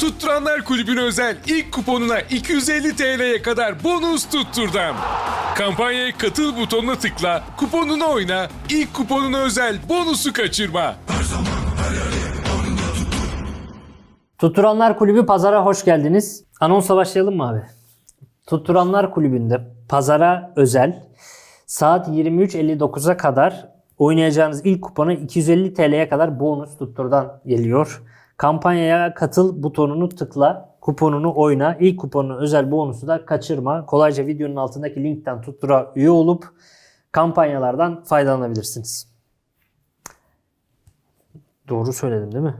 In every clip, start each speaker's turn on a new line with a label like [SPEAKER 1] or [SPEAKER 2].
[SPEAKER 1] Tutturanlar Kulübü'ne özel ilk kuponuna 250 TL'ye kadar bonus tutturdam. Kampanyaya katıl butonuna tıkla, kuponunu oyna, ilk kuponuna özel bonusu kaçırma.
[SPEAKER 2] Tutturanlar Kulübü pazara hoş geldiniz. Anonsla başlayalım mı abi? Tutturanlar Kulübü'nde pazara özel saat 23.59'a kadar oynayacağınız ilk kupona 250 TL'ye kadar bonus tutturdan geliyor. Kampanyaya katıl butonunu tıkla, kuponunu oyna. İlk kuponun özel bonusu da kaçırma. Kolayca videonun altındaki linkten tuttura üye olup kampanyalardan faydalanabilirsiniz. Doğru söyledim değil mi?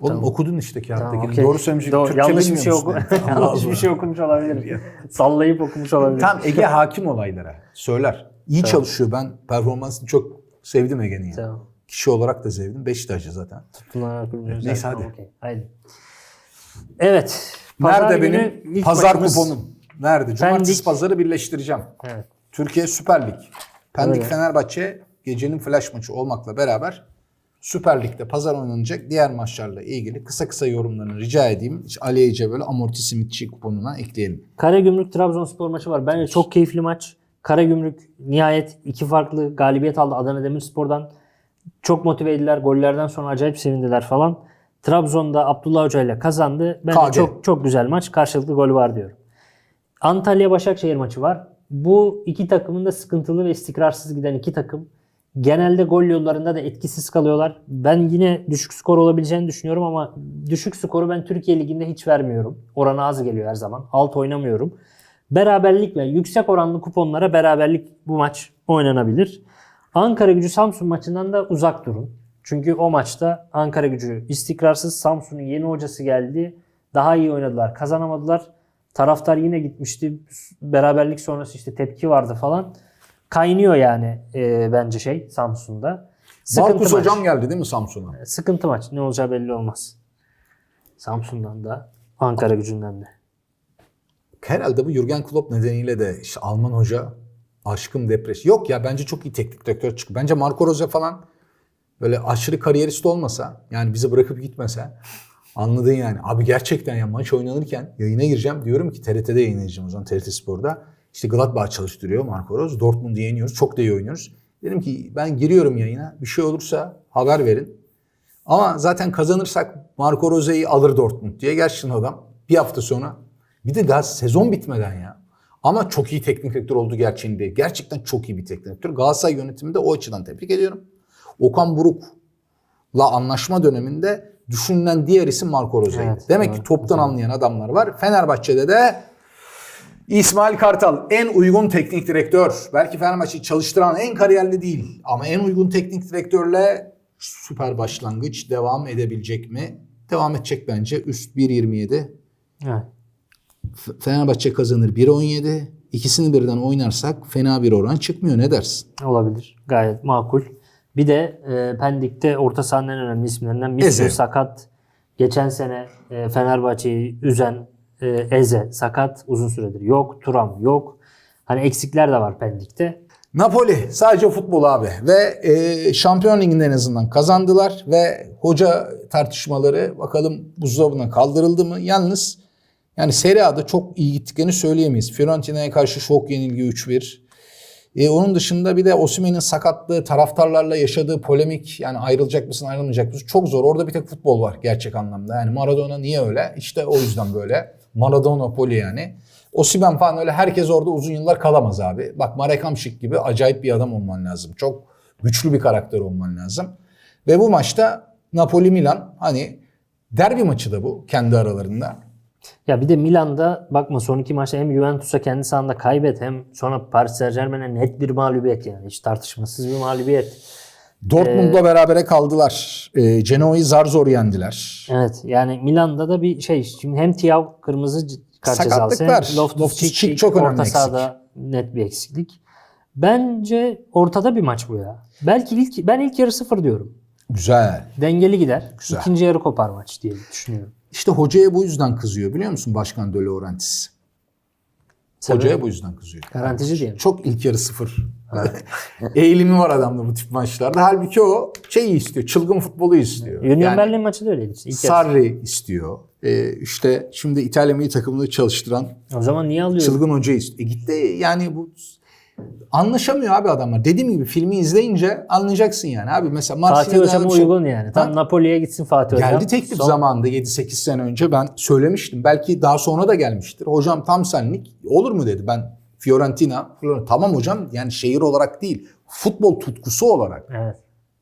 [SPEAKER 3] Oğlum okudun işte kağıttaki.
[SPEAKER 2] Tamam, okey.
[SPEAKER 3] Doğru söylemeyecek.
[SPEAKER 2] Doğru,
[SPEAKER 3] Türkçe
[SPEAKER 2] yanlış bir şey oku yanlış bir şey okumuş olabilir. Sallayıp okumuş olabilir.
[SPEAKER 3] Tam Ege hakim olaylara. Söyler. İyi çalışıyor. Ben performansını çok sevdim Ege'nin. Yani.
[SPEAKER 2] Tamam.
[SPEAKER 3] Kişi olarak da sevdim. Beşiktaşlı zaten.
[SPEAKER 2] Kulübün özel.
[SPEAKER 3] Neyse, hadi.
[SPEAKER 2] Haydi. Evet. pazar
[SPEAKER 3] Nerede benim
[SPEAKER 2] ilk
[SPEAKER 3] pazar
[SPEAKER 2] maçımız-
[SPEAKER 3] kuponum? Nerede? Cumartesi
[SPEAKER 2] Pendik-
[SPEAKER 3] pazarı birleştireceğim.
[SPEAKER 2] Evet.
[SPEAKER 3] Türkiye Süper Lig. Pendik
[SPEAKER 2] Öyle.
[SPEAKER 3] Fenerbahçe gecenin flash maçı olmakla beraber Süper Lig'de pazar oynanacak diğer maçlarla ilgili kısa kısa yorumlarını rica edeyim. İşte Ali Ece böyle amorti simitçi kuponuna ekleyelim.
[SPEAKER 2] Karagümrük Trabzonspor maçı var. Bence çok keyifli maç. Karagümrük nihayet iki farklı galibiyet aldı Adana Demirspor'dan. Çok motive ediler. Gollerden sonra acayip sevindiler falan. Trabzon'da Abdullah Hoca ile kazandı. Bence
[SPEAKER 3] KG.
[SPEAKER 2] çok çok güzel maç. Karşılıklı gol var diyorum. Antalya Başakşehir maçı var. Bu iki takımın da sıkıntılı ve istikrarsız giden iki takım. Genelde gol yollarında da etkisiz kalıyorlar. Ben yine düşük skor olabileceğini düşünüyorum ama düşük skoru ben Türkiye Ligi'nde hiç vermiyorum. Oranı az geliyor her zaman. Alt oynamıyorum. Beraberlik ve yüksek oranlı kuponlara beraberlik bu maç oynanabilir. Ankara gücü Samsun maçından da uzak durun. Çünkü o maçta Ankara gücü istikrarsız. Samsun'un yeni hocası geldi. Daha iyi oynadılar. Kazanamadılar. Taraftar yine gitmişti. Beraberlik sonrası işte tepki vardı falan. Kaynıyor yani e, bence şey Samsun'da. Sıkıntı
[SPEAKER 3] Markus
[SPEAKER 2] maç.
[SPEAKER 3] Hocam geldi değil mi Samsun'a?
[SPEAKER 2] Sıkıntı maç. Ne olacağı belli olmaz. Samsun'dan da Ankara gücünden de.
[SPEAKER 3] Herhalde bu Jurgen Klopp nedeniyle de işte Alman hoca aşkım depresyon. Yok ya bence çok iyi teknik direktör çıktı. Bence Marco Rose falan böyle aşırı kariyerist olmasa yani bizi bırakıp gitmese anladın yani. Abi gerçekten ya maç oynanırken yayına gireceğim. Diyorum ki TRT'de yayınlayacağım o zaman TRT Spor'da. İşte Gladbach çalıştırıyor Marco Rose. Dortmund'u yeniyoruz. Çok da iyi oynuyoruz. Dedim ki ben giriyorum yayına. Bir şey olursa haber verin. Ama zaten kazanırsak Marco Rose'yi alır Dortmund diye. Gerçekten adam bir hafta sonra bir de daha sezon bitmeden ya. Ama çok iyi teknik direktör oldu gerçeğinde. Gerçekten çok iyi bir teknik direktör. Galatasaray yönetiminde o açıdan tebrik ediyorum. Okan Buruk'la anlaşma döneminde düşünülen diğer isim Marco Rose'ydi.
[SPEAKER 2] Evet,
[SPEAKER 3] Demek
[SPEAKER 2] evet,
[SPEAKER 3] ki toptan anlayan adamlar var. Fenerbahçe'de de İsmail Kartal en uygun teknik direktör. Belki Fenerbahçe'yi çalıştıran en kariyerli değil ama en uygun teknik direktörle süper başlangıç devam edebilecek mi? Devam edecek bence. Üst 1.27.
[SPEAKER 2] Evet.
[SPEAKER 3] Fenerbahçe kazanır 1.17. İkisini birden oynarsak fena bir oran çıkmıyor. Ne dersin?
[SPEAKER 2] Olabilir. Gayet makul. Bir de e, Pendik'te orta sahanın en önemli isimlerinden
[SPEAKER 3] Eze.
[SPEAKER 2] sakat. Geçen sene e, Fenerbahçe'yi üzen e, Eze sakat uzun süredir yok. Turam yok. Hani eksikler de var Pendik'te.
[SPEAKER 3] Napoli sadece futbol abi ve e, Şampiyon Ligi'nde en azından kazandılar ve hoca tartışmaları bakalım buzdolabına kaldırıldı mı? Yalnız yani Serie A'da çok iyi gittiklerini söyleyemeyiz. Fiorentina'ya karşı şok yenilgi 3-1. E, onun dışında bir de Osimhen'in sakatlığı, taraftarlarla yaşadığı polemik yani ayrılacak mısın ayrılmayacak mısın çok zor. Orada bir tek futbol var gerçek anlamda. Yani Maradona niye öyle? İşte o yüzden böyle. Maradona poli yani. Osimhen falan öyle herkes orada uzun yıllar kalamaz abi. Bak Marek Hamšík gibi acayip bir adam olman lazım. Çok güçlü bir karakter olman lazım. Ve bu maçta Napoli Milan hani derbi maçı da bu kendi aralarında.
[SPEAKER 2] Ya bir de Milan'da bakma son iki maçta hem Juventus'a kendi sahanda kaybet hem sonra Paris Saint Germain'e net bir mağlubiyet yani. Hiç tartışmasız bir mağlubiyet.
[SPEAKER 3] Dortmund'la berabere kaldılar. E, Genoa'yı zar zor yendiler.
[SPEAKER 2] Evet yani Milan'da da bir şey şimdi hem Thiago kırmızı kart cezası hem. Loftus-Cheek
[SPEAKER 3] çok önemli
[SPEAKER 2] orta sahada net bir eksiklik. Bence ortada bir maç bu ya. Belki ilk ben ilk yarı sıfır diyorum.
[SPEAKER 3] Güzel.
[SPEAKER 2] Dengeli gider.
[SPEAKER 3] Güzel.
[SPEAKER 2] İkinci yarı kopar maç diye düşünüyorum.
[SPEAKER 3] İşte hocaya bu yüzden kızıyor biliyor musun Başkan De Laurentiis? Hocaya bu yüzden kızıyor.
[SPEAKER 2] Garantici diye?
[SPEAKER 3] Çok ilk yarı sıfır Eğilimi var adamda bu tip maçlarda. Halbuki o şeyi istiyor. Çılgın futbolu istiyor.
[SPEAKER 2] Union
[SPEAKER 3] Yani
[SPEAKER 2] Berlin maçı da öyleydi. İlk yarı.
[SPEAKER 3] Sarri istiyor. Ee, işte şimdi İtalya milli takımını çalıştıran
[SPEAKER 2] O zaman niye alıyor?
[SPEAKER 3] çılgın hoca istiyor. E gitti yani bu anlaşamıyor abi adamlar. Dediğim gibi filmi izleyince anlayacaksın yani. Abi mesela
[SPEAKER 2] Fatih
[SPEAKER 3] Marsilya'da
[SPEAKER 2] Hocam'a
[SPEAKER 3] şey-
[SPEAKER 2] uygun yani. Tam
[SPEAKER 3] Ha?
[SPEAKER 2] Napoli'ye gitsin Fatih Hocam.
[SPEAKER 3] Geldi teklif
[SPEAKER 2] Son-
[SPEAKER 3] zamanında 7-8 sene önce ben söylemiştim. Belki daha sonra da gelmiştir. Hocam tam senlik olur mu dedi. Ben Fiorentina. Fiorentina. Tamam hocam yani şehir olarak değil. Futbol tutkusu olarak.
[SPEAKER 2] Evet.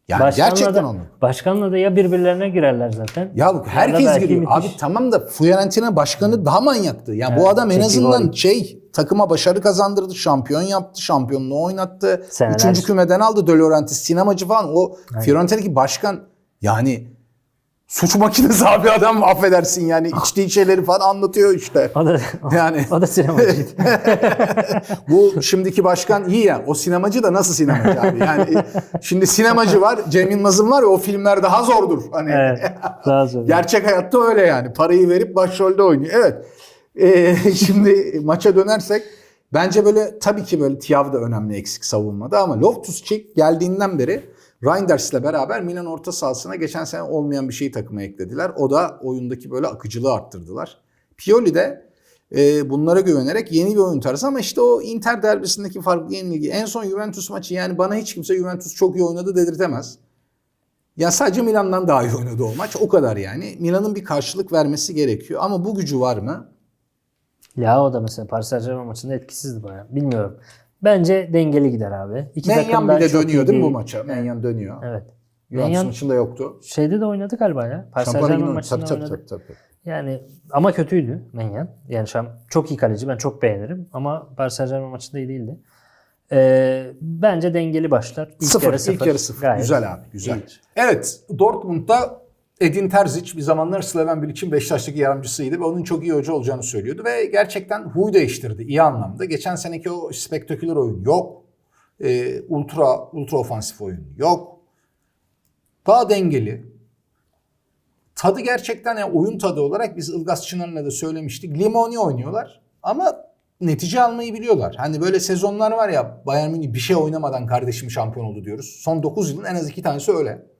[SPEAKER 3] Yani
[SPEAKER 2] Başkanla
[SPEAKER 3] gerçekten
[SPEAKER 2] da,
[SPEAKER 3] onu.
[SPEAKER 2] Başkanla da ya birbirlerine girerler zaten.
[SPEAKER 3] Ya herkes
[SPEAKER 2] belki
[SPEAKER 3] giriyor.
[SPEAKER 2] müthiş.
[SPEAKER 3] Abi tamam da Fiorentina başkanı daha manyaktı. Yani bu
[SPEAKER 2] Evet,
[SPEAKER 3] adam en azından
[SPEAKER 2] Gol.
[SPEAKER 3] şey takıma başarı kazandırdı. Şampiyon yaptı. Şampiyonluğu oynattı.
[SPEAKER 2] Seneler.
[SPEAKER 3] Üçüncü kümeden aldı De Laurentiis. Sinemacı falan. O Fiorentina'daki başkan yani suç makinesi abi adam affedersin yani içtiği şeyleri falan anlatıyor işte.
[SPEAKER 2] O da,
[SPEAKER 3] Yani
[SPEAKER 2] o da sinemacıydı.
[SPEAKER 3] bu şimdiki başkan iyi ya. O sinemacı da nasıl sinemacı abi? Yani şimdi sinemacı var. Cem Yılmaz'ın var ya o filmler daha zordur. Hani
[SPEAKER 2] evet. Daha sonra.
[SPEAKER 3] Gerçek hayatta öyle yani. Parayı verip başrolde oynuyor. Evet. Ee, şimdi maça dönersek bence böyle tabii ki böyle Tiav da önemli eksik savunmada ama Loftus-Cheek geldiğinden beri Reinders ile beraber Milan orta sahasına geçen sene olmayan bir şeyi takıma eklediler. O da oyundaki böyle akıcılığı arttırdılar. Pioli de e, bunlara güvenerek yeni bir oyun tarzı ama işte o Inter derbisindeki farklı yenilgi. En son Juventus maçı yani bana hiç kimse Juventus çok iyi oynadı dedirtemez. Ya sadece Milan'dan daha iyi oynadı o maç. O kadar yani. Milan'ın bir karşılık vermesi gerekiyor. Ama bu gücü var mı?
[SPEAKER 2] Ya o da mesela Paris Saint Germain maçında etkisizdi bayağı. Bilmiyorum. Bence dengeli gider abi. İki
[SPEAKER 3] Menyan bile dönüyor değil mi bu maça? Menyan dönüyor.
[SPEAKER 2] Evet.
[SPEAKER 3] Juventus
[SPEAKER 2] Menyan
[SPEAKER 3] maçında yoktu.
[SPEAKER 2] şeyde de oynadı galiba ya. Paris Saint Germain maçında
[SPEAKER 3] tabii,
[SPEAKER 2] oynadı.
[SPEAKER 3] tabii, tabii.
[SPEAKER 2] Yani ama kötüydü Menyan. Yani şam, çok iyi kaleci. Ben çok beğenirim. Ama Paris Saint Germain maçında iyi değildi. Ee, bence dengeli başlar. İlk
[SPEAKER 3] sıfır,
[SPEAKER 2] yarı
[SPEAKER 3] ilk yarı sıfır.
[SPEAKER 2] Gayet
[SPEAKER 3] Güzel abi, güzel.
[SPEAKER 2] iyidir.
[SPEAKER 3] Evet, Dortmund'da Edin Terzic bir zamanlar Slaven Bilic'in Beşiktaş'taki yardımcısıydı ve onun çok iyi hoca olacağını söylüyordu ve gerçekten huy değiştirdi iyi anlamda. Geçen seneki o spektaküler oyun yok. Ee, ultra ultra ofansif oyun yok. Daha dengeli. Tadı gerçekten yani oyun tadı olarak biz Ilgaz Çınar'la da söylemiştik. Limoni oynuyorlar ama netice almayı biliyorlar. Hani böyle sezonlar var ya Bayern Münih bir şey oynamadan kardeşim şampiyon oldu diyoruz. Son 9 yılın en az iki tanesi öyle.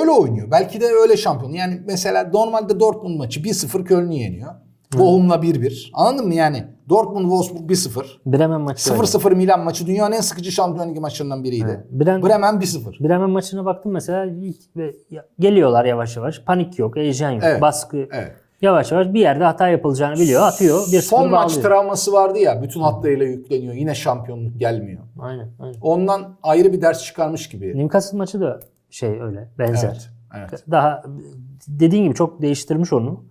[SPEAKER 3] Öyle oynuyor. Belki de öyle şampiyon. Yani mesela normalde Dortmund maçı 1-0 Köln'ü yeniyor. Bochum'la 1-1. Anladın mı yani? Dortmund Wolfsburg 1-0.
[SPEAKER 2] Bremen maçı öyle.
[SPEAKER 3] 0-0 Milan maçı dünyanın en sıkıcı şampiyon ligi maçlarından biriydi.
[SPEAKER 2] Bremen-
[SPEAKER 3] Bremen 1-0.
[SPEAKER 2] Bremen maçına baktım mesela ilk ve- ya- geliyorlar yavaş yavaş. Panik yok, heyecan yok,
[SPEAKER 3] Evet,
[SPEAKER 2] baskı.
[SPEAKER 3] Evet.
[SPEAKER 2] Yavaş yavaş bir yerde hata yapılacağını biliyor. Atıyor. Bir
[SPEAKER 3] Son maç
[SPEAKER 2] bağlıyor.
[SPEAKER 3] travması vardı ya bütün hatlarıyla yükleniyor. Yine şampiyonluk gelmiyor.
[SPEAKER 2] Aynen, aynen.
[SPEAKER 3] Ondan ayrı bir ders çıkarmış gibi.
[SPEAKER 2] Newcastle maçı da şey öyle benzer.
[SPEAKER 3] Evet. Evet.
[SPEAKER 2] Daha dediğin gibi çok değiştirmiş onu.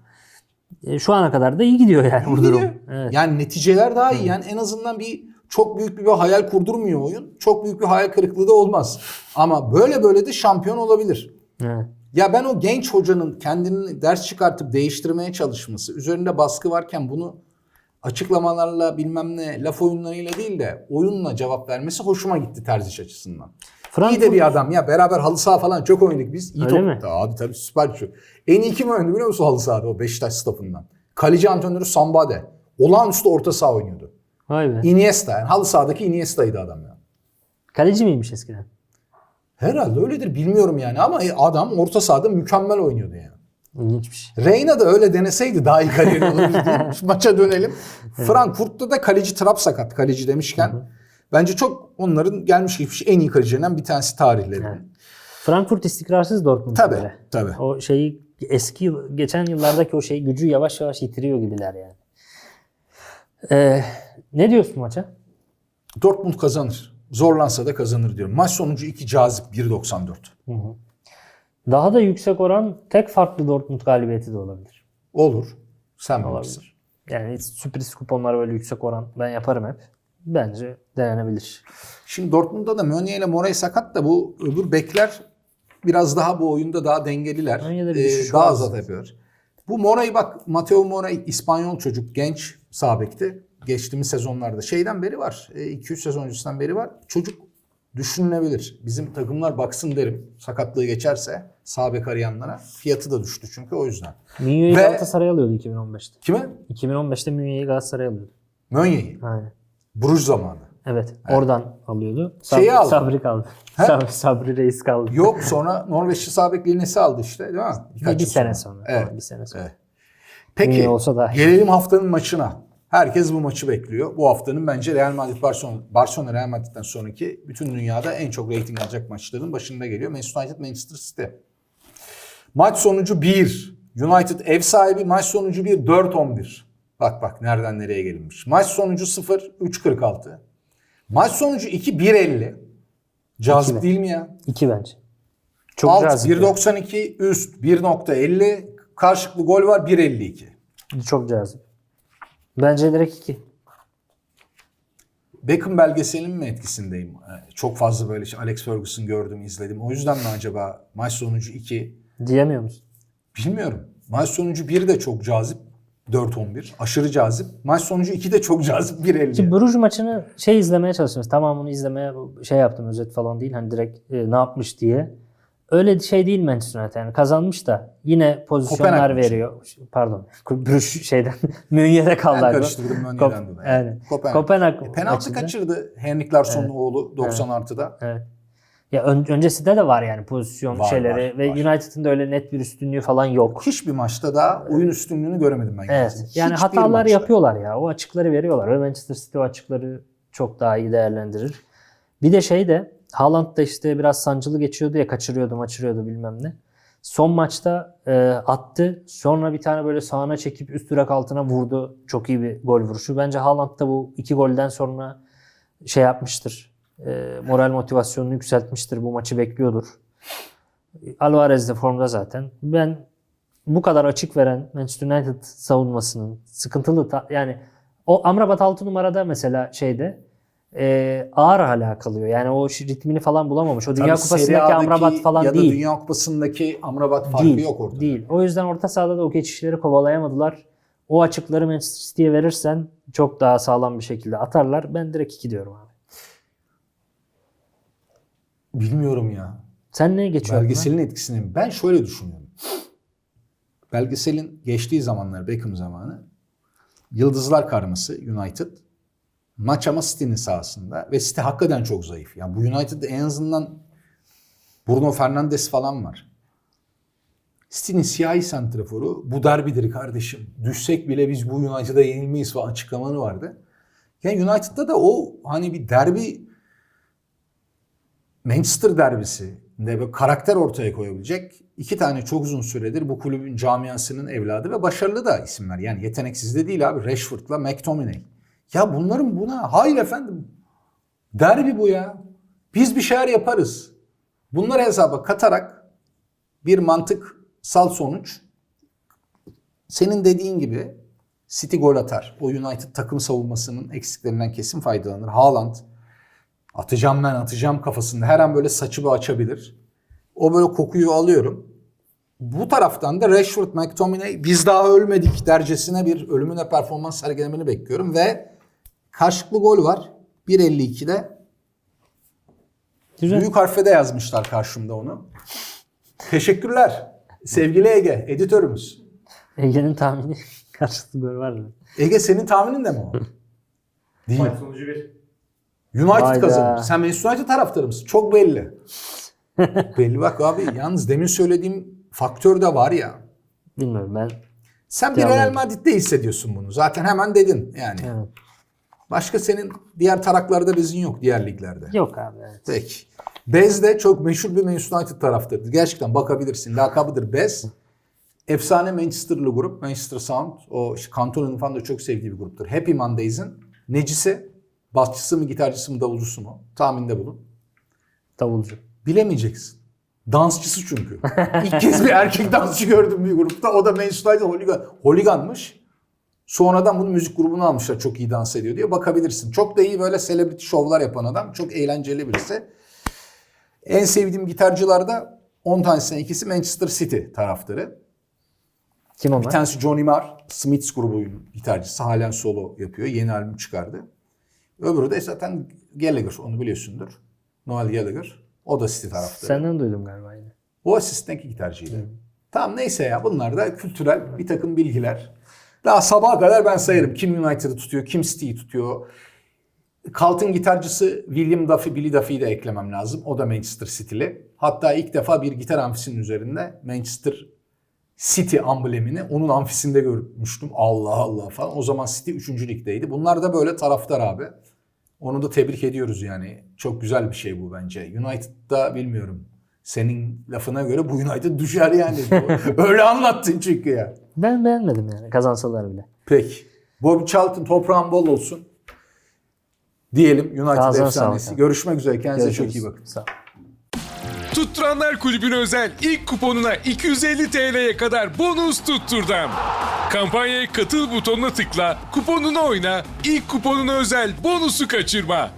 [SPEAKER 2] E, şu ana kadar da iyi gidiyor yani bu durum. Evet.
[SPEAKER 3] Yani neticeler daha iyi. Yani en azından bir çok büyük bir, bir hayal kurdurmuyor oyun. Çok büyük bir hayal kırıklığı da olmaz. Ama böyle böyle de şampiyon olabilir.
[SPEAKER 2] Evet.
[SPEAKER 3] Ya ben o genç hocanın kendini ders çıkartıp değiştirmeye çalışması, üzerinde baskı varken bunu açıklamalarla bilmem ne laf oyunlarıyla değil de oyunla cevap vermesi hoşuma gitti terziş açısından. İyi de bir adam ya beraber halı saha falan çok oynadık biz. İyi
[SPEAKER 2] Öyle
[SPEAKER 3] top-
[SPEAKER 2] mi?
[SPEAKER 3] Abi tabii süper çok. En iyi kim oynadı biliyor musun halı sahada o Beşiktaş staffından? Kaleci antrenörü Sambade. Olağanüstü orta saha oynuyordu.
[SPEAKER 2] Vay be.
[SPEAKER 3] Iniesta yani halı sahadaki Iniesta'ydı adam ya.
[SPEAKER 2] Kaleci miymiş eskiden?
[SPEAKER 3] Herhalde öyledir bilmiyorum yani ama adam orta sahada mükemmel oynuyordu yani.
[SPEAKER 2] İlginçmiş.
[SPEAKER 3] Reyna da öyle deneseydi daha iyi kariyer. Şu Maça dönelim. Frankfurt'ta da kaleci Trap sakat kaleci demişken. Bence çok onların gelmiş geçmiş en iyi kalecilerinden bir tanesi tarihleri.
[SPEAKER 2] Evet. Frankfurt istikrarsız Dortmund
[SPEAKER 3] Tabii,
[SPEAKER 2] böyle.
[SPEAKER 3] tabii.
[SPEAKER 2] O şeyi eski yıl- geçen yıllardaki o şey gücü yavaş yavaş yitiriyor gibiler yani. Ee, ne diyorsun maça?
[SPEAKER 3] Dortmund kazanır. Zorlansa da kazanır diyorum. Maç sonucu 2 cazip 1.94.
[SPEAKER 2] Daha da yüksek oran tek farklı Dortmund galibiyeti de olabilir.
[SPEAKER 3] Olur. Sen bilirsin.
[SPEAKER 2] Olabilir. Yani sürpriz kuponlar böyle yüksek oran ben yaparım hep. Bence denenebilir.
[SPEAKER 3] Şimdi Dortmund'da da Meunier ile Morey sakat da bu öbür bekler biraz daha bu oyunda daha dengeliler.
[SPEAKER 2] Meunier'de bir
[SPEAKER 3] Ee, daha
[SPEAKER 2] var
[SPEAKER 3] az
[SPEAKER 2] zaten.
[SPEAKER 3] yapıyor. Bu Morey bak Mateo Morey İspanyol çocuk genç sağ bekti. Geçtiğimiz sezonlarda şeyden beri var. 2-3 sezon öncesinden beri var. Çocuk düşünülebilir. Bizim takımlar baksın derim. Sakatlığı geçerse sağ bek arayanlara. Fiyatı da düştü çünkü o yüzden.
[SPEAKER 2] Münih'i
[SPEAKER 3] Ve-
[SPEAKER 2] Galatasaray alıyordu 2015'te.
[SPEAKER 3] Kime?
[SPEAKER 2] 2015'te Münih'i Galatasaray alıyordu.
[SPEAKER 3] Meunier'i.
[SPEAKER 2] Aynen.
[SPEAKER 3] Bruges zamanı.
[SPEAKER 2] Evet. Oradan alıyordu.
[SPEAKER 3] Şeyi
[SPEAKER 2] Sabri,
[SPEAKER 3] aldı.
[SPEAKER 2] Sabri kaldı.
[SPEAKER 3] He?
[SPEAKER 2] Sabri, Sabri Reis kaldı.
[SPEAKER 3] Yok sonra Norveçli Sabek Linesi aldı işte değil mi?
[SPEAKER 2] Bir, bir
[SPEAKER 3] yıl
[SPEAKER 2] sene sonra.
[SPEAKER 3] Evet.
[SPEAKER 2] Tamam, Bir sene sonra.
[SPEAKER 3] Evet. Peki
[SPEAKER 2] olsa da.
[SPEAKER 3] gelelim haftanın maçına. Herkes bu maçı bekliyor. Bu haftanın bence Real Madrid Barcelona, Barcelona Real Madrid'den sonraki bütün dünyada en çok reyting alacak maçların başında geliyor. Manchester United Manchester City. Maç sonucu 1. United ev sahibi maç sonucu 1 4-11. Bak bak nereden nereye gelinmiş. Maç sonucu 0 3-46. Maç sonucu 2 1-50. Cazip değil mi ya?
[SPEAKER 2] 2 bence. Çok
[SPEAKER 3] Alt
[SPEAKER 2] cazip.
[SPEAKER 3] 1.92 üst 1.50 karşılıklı gol var 1.52.
[SPEAKER 2] Çok cazip. Bence direkt 2.
[SPEAKER 3] Beckham belgeselinin mi etkisindeyim? Ee, Çok fazla böyle şey, Alex Ferguson gördüm, izledim. O yüzden mi acaba maç sonucu 2?
[SPEAKER 2] Diyemiyor musun?
[SPEAKER 3] Bilmiyorum. Maç sonucu 1 de çok cazip. 4-11. Aşırı cazip. Maç sonucu 2 de çok cazip. 1.50.
[SPEAKER 2] Şimdi Bruges maçını şey izlemeye çalışıyoruz. Tamamını izlemeye şey yaptım özet falan değil. Hani direkt e, ne yapmış diye. Öyle şey değil Manchester United yani kazanmış da yine pozisyonlar
[SPEAKER 3] Kopenhag maçı.
[SPEAKER 2] veriyor. Pardon. Bruges şeyden Münye'de kaldı.
[SPEAKER 3] Ben karıştırdım Mönye'den
[SPEAKER 2] Kop- yani.
[SPEAKER 3] Kopenhag.
[SPEAKER 2] Kopenhag
[SPEAKER 3] E, penaltı
[SPEAKER 2] maçında-
[SPEAKER 3] kaçırdı Henrik Larsson'un oğlu 90 artıda.
[SPEAKER 2] Evet. Ya ön- öncesinde de var yani pozisyon
[SPEAKER 3] Var,
[SPEAKER 2] şeyleri
[SPEAKER 3] var,
[SPEAKER 2] ve. United'ın da öyle net bir üstünlüğü falan yok.
[SPEAKER 3] Hiçbir maçta da oyun üstünlüğünü göremedim ben.
[SPEAKER 2] Evet.
[SPEAKER 3] kendisi.
[SPEAKER 2] Yani
[SPEAKER 3] Hiçbir
[SPEAKER 2] hatalar
[SPEAKER 3] maçta.
[SPEAKER 2] yapıyorlar ya. O açıkları veriyorlar ve Manchester City o açıkları çok daha iyi değerlendirir. Bir de şey de Haaland da işte biraz sancılı geçiyordu ya kaçırıyordu maçırıyordu bilmem ne. Son maçta e, attı. Sonra bir tane böyle sağına çekip üst direk altına vurdu. Çok iyi bir gol vuruşu. Bence Haaland da bu iki golden sonra şey yapmıştır. E, moral motivasyonunu yükseltmiştir. Bu maçı bekliyordur. Alvarez de formda zaten. Ben bu kadar açık veren Manchester United savunmasının sıkıntılı yani o Amrabat 6 numarada mesela şeyde e, ağır hala kalıyor. Yani o ritmini falan bulamamış. O Dünya
[SPEAKER 3] Tabii
[SPEAKER 2] Kupası'ndaki Amrabat falan
[SPEAKER 3] ya da
[SPEAKER 2] değil.
[SPEAKER 3] Dünya Kupası'ndaki Amrabat farkı
[SPEAKER 2] değil,
[SPEAKER 3] yok orada.
[SPEAKER 2] Değil. O yüzden orta sahada da o geçişleri kovalayamadılar. O açıkları Manchester City'ye verirsen çok daha sağlam bir şekilde atarlar. Ben direkt 2 diyorum abi.
[SPEAKER 3] Bilmiyorum ya.
[SPEAKER 2] Sen neye geçiyorsun?
[SPEAKER 3] Belgeselin etkisini mi? Ben şöyle düşünüyorum. Belgeselin geçtiği zamanlar Beckham zamanı Yıldızlar Karması United maç ama City'nin sahasında ve City hakikaten çok zayıf. Yani bu United'da en azından Bruno Fernandes falan var. City'nin siyahi santraforu bu derbidir kardeşim. Düşsek bile biz bu United'a yenilmeyiz falan açıklamaları vardı. Yani United'da da o hani bir derbi Manchester derbisi de böyle karakter ortaya koyabilecek iki tane çok uzun süredir bu kulübün camiasının evladı ve başarılı da isimler. Yani yeteneksiz de değil abi. Rashford'la McTominay. Ya bunların buna hayır efendim derbi bu ya. Biz bir şeyler yaparız. Bunları hesaba katarak bir mantıksal sonuç senin dediğin gibi City gol atar. O United takım savunmasının eksiklerinden kesin faydalanır. Haaland atacağım ben atacağım kafasında her an böyle saçımı açabilir. O böyle kokuyu alıyorum. Bu taraftan da Rashford, McTominay biz daha ölmedik dercesine bir ölümüne performans sergilemeni bekliyorum ve karşılıklı gol var. 1.52'de
[SPEAKER 2] Güzel.
[SPEAKER 3] büyük harfede yazmışlar karşımda onu. Teşekkürler. Sevgili Ege, editörümüz.
[SPEAKER 2] Ege'nin tahmini karşılıklı gol var mı?
[SPEAKER 3] Ege senin tahminin de mi o? Değil.
[SPEAKER 4] Maç sonucu 1.
[SPEAKER 3] United
[SPEAKER 2] Hayda.
[SPEAKER 3] kazanır. Sen Manchester United taraftarı mısın? Çok belli. belli bak abi. Yalnız demin söylediğim faktör de var ya.
[SPEAKER 2] Bilmiyorum ben.
[SPEAKER 3] Sen bir Real. Madrid'de hissediyorsun bunu. Zaten hemen dedin yani.
[SPEAKER 2] Evet.
[SPEAKER 3] Başka senin diğer taraklarda bezin yok diğer liglerde.
[SPEAKER 2] Yok abi evet.
[SPEAKER 3] Peki. Bez de çok meşhur bir Manchester United taraftarıdır. Gerçekten bakabilirsin. Lakabıdır Bez. Efsane Manchester'lı grup. Manchester Sound. O işte Cantona'nın falan da çok sevdiği bir gruptur. Happy Mondays'in necisi, basçısı mı, gitarcısı mı, davulcusu mu? Tahminde bulun.
[SPEAKER 2] Davulcu.
[SPEAKER 3] Bilemeyeceksin. Dansçısı çünkü. İlk kez bir erkek dansçı gördüm bir grupta. O da Manchester holigan. Holiganmış. Sonradan bunu müzik grubuna almışlar çok iyi dans ediyor diye bakabilirsin. Çok da iyi böyle celebrity şovlar yapan adam. Çok eğlenceli birisi. En sevdiğim gitarcılarda 10 tanesinden ikisi Manchester City taraftarı.
[SPEAKER 2] Kim
[SPEAKER 3] Bir
[SPEAKER 2] onlar?
[SPEAKER 3] tanesi Johnny Marr, Smiths grubunun gitarcısı. Halen solo yapıyor. Yeni albüm çıkardı. Öbürü de zaten Gallagher. Onu biliyorsundur. Noel Gallagher. O da City taraftarı.
[SPEAKER 2] Senden duydum galiba yine.
[SPEAKER 3] O asistentki gitarcıydı. Tamam neyse ya bunlar da kültürel bir takım bilgiler. Daha sabaha kadar ben sayarım. Kim United'ı tutuyor, kim City'yi tutuyor. Colton gitarcısı William Duffy, Billy Duffy'yi de eklemem lazım. O da Manchester City'li. Hatta ilk defa bir gitar amfisinin üzerinde Manchester City amblemini onun amfisinde görmüştüm. Allah Allah falan. O zaman City 3. ligdeydi. Bunlar da böyle taraftar abi. Onu da tebrik ediyoruz yani. Çok güzel bir şey bu bence. United'da bilmiyorum. Senin lafına göre bu United düşer yani. Öyle anlattın çünkü ya.
[SPEAKER 2] Ben beğenmedim yani kazansalar bile.
[SPEAKER 3] Peki. Bobby Charlton toprağın bol olsun. Diyelim United
[SPEAKER 2] Ağzına
[SPEAKER 3] efsanesi. Görüşmek üzere. Kendinize çok iyi
[SPEAKER 2] Görüşürüz.
[SPEAKER 3] bakın.
[SPEAKER 2] Sağ ol.
[SPEAKER 1] Tutturanlar Kulübü'ne özel ilk kuponuna 250 TL'ye kadar bonus tutturdum. Kampanyaya katıl butonuna tıkla, kuponunu oyna, ilk kuponuna özel bonusu kaçırma.